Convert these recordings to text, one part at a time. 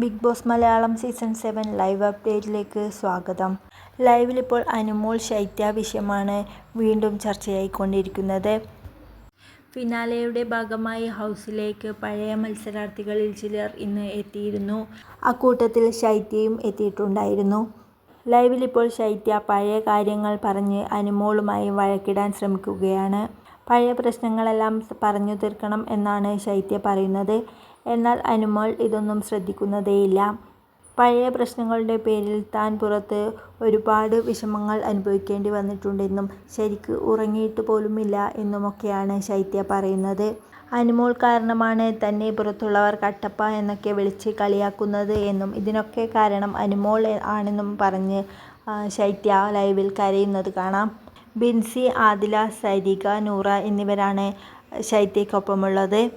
Bigg Boss Malayalam season seven live അപ്ഡേറ്റിലേക്ക് സ്വാഗതം. ലൈവിലിപ്പോൾ അനുമോൾ ശൈത്യ വിഷയമാണ് വീണ്ടും ചർച്ചയായിക്കൊണ്ടിരിക്കുന്നത്. ഫിനാലെയുടെ ഭാഗമായി ഹൗസിലേക്ക് പഴയ മത്സരാർത്ഥികളിൽ ചിലർ ഇന്ന് എത്തിയിരുന്നു. അക്കൂട്ടത്തിൽ ശൈത്യയും എത്തിയിട്ടുണ്ടായിരുന്നു. ലൈവിലിപ്പോൾ ശൈത്യ പഴയ കാര്യങ്ങൾ പറഞ്ഞ് അനുമോളുമായി വഴക്കിടാൻ ശ്രമിക്കുകയാണ്. പഴയ പ്രശ്നങ്ങളെല്ലാം പറഞ്ഞു തീർക്കണം എന്നാണ് ശൈത്യ പറയുന്നത്. എന്നാൽ അനുമോൾ ഇതൊന്നും ശ്രദ്ധിക്കുന്നതേയില്ല. പഴയ പ്രശ്നങ്ങളുടെ പേരിൽ താൻ പുറത്ത് ഒരുപാട് വിഷമങ്ങൾ അനുഭവിക്കേണ്ടി വന്നിട്ടുണ്ടെന്നും ശരിക്ക് ഉറങ്ങിയിട്ട് പോലുമില്ല എന്നുമൊക്കെയാണ് ശൈത്യ പറയുന്നത്. അനുമോൾ കാരണമാണ് തന്നെ പുറത്തുള്ളവർ കട്ടപ്പ എന്നൊക്കെ വിളിച്ച് കളിയാക്കുന്നത് എന്നും ഇതിനൊക്കെ കാരണം അനുമോൾ ആണെന്നും പറഞ്ഞ് ശൈത്യ ലൈവിൽ കരയുന്നത് കാണാം. ബിൻസി ആദില സരിക നൂറ എന്നിവരാണ് ശൈത്യയ്ക്കൊപ്പമുള്ളത്.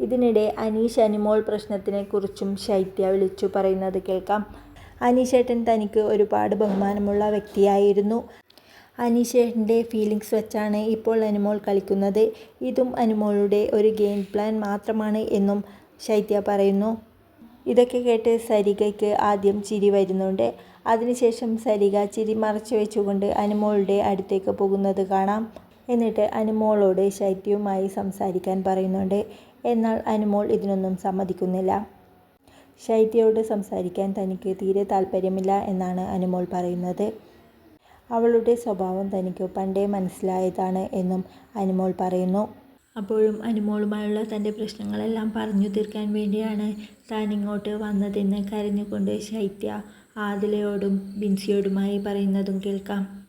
ഇതിനിടെ അനീഷ് അനുമോൾ പ്രശ്നത്തിനെക്കുറിച്ചും ശൈത്യ വിളിച്ചു പറയുന്നത് കേൾക്കാം. അനീഷേട്ടൻ തനിക്ക് ഒരുപാട് ബഹുമാനമുള്ള വ്യക്തിയായിരുന്നു. അനീഷേട്ടന്റെ ഫീലിങ്സ് വെച്ചാണ് ഇപ്പോൾ അനിമോൾ കളിക്കുന്നത്. ഇതും അനിമോളുടെ ഒരു ഗെയിം പ്ലാൻ മാത്രമാണ് എന്നും ശൈത്യ പറയുന്നു. ഇതൊക്കെ കേട്ട് സരികയ്ക്ക് ആദ്യം ചിരി വരുന്നുണ്ട്. അതിനുശേഷം സരിക ചിരി മറച്ചു വെച്ചുകൊണ്ട് അനുമോളുടെ അടുത്തേക്ക് പോകുന്നത് കാണാം. എന്നിട്ട് അനുമോളോട് ശൈത്യവുമായി സംസാരിക്കാൻ പറയുന്നുണ്ട്. എന്നാൽ അനുമോൾ ഇതിനൊന്നും സമ്മതിക്കുന്നില്ല. ശൈത്യയോട് സംസാരിക്കാൻ തനിക്ക് തീരെ താല്പര്യമില്ല എന്നാണ് അനുമോൾ പറയുന്നത്. അവളുടെ സ്വഭാവം തനിക്ക് പണ്ടേ മനസ്സിലായതാണ് എന്നും അനുമോൾ പറയുന്നു. അപ്പോഴും അനുമോളുമായുള്ള തന്റെ പ്രശ്നങ്ങളെല്ലാം പറഞ്ഞു തീർക്കാൻ വേണ്ടിയാണ് താൻ ഇങ്ങോട്ട് വന്നതെന്ന് കരഞ്ഞുകൊണ്ട് ശൈത്യ ആദിലയോടും ബിൻസിയോടുമായി പറയുന്നതും കേൾക്കാം.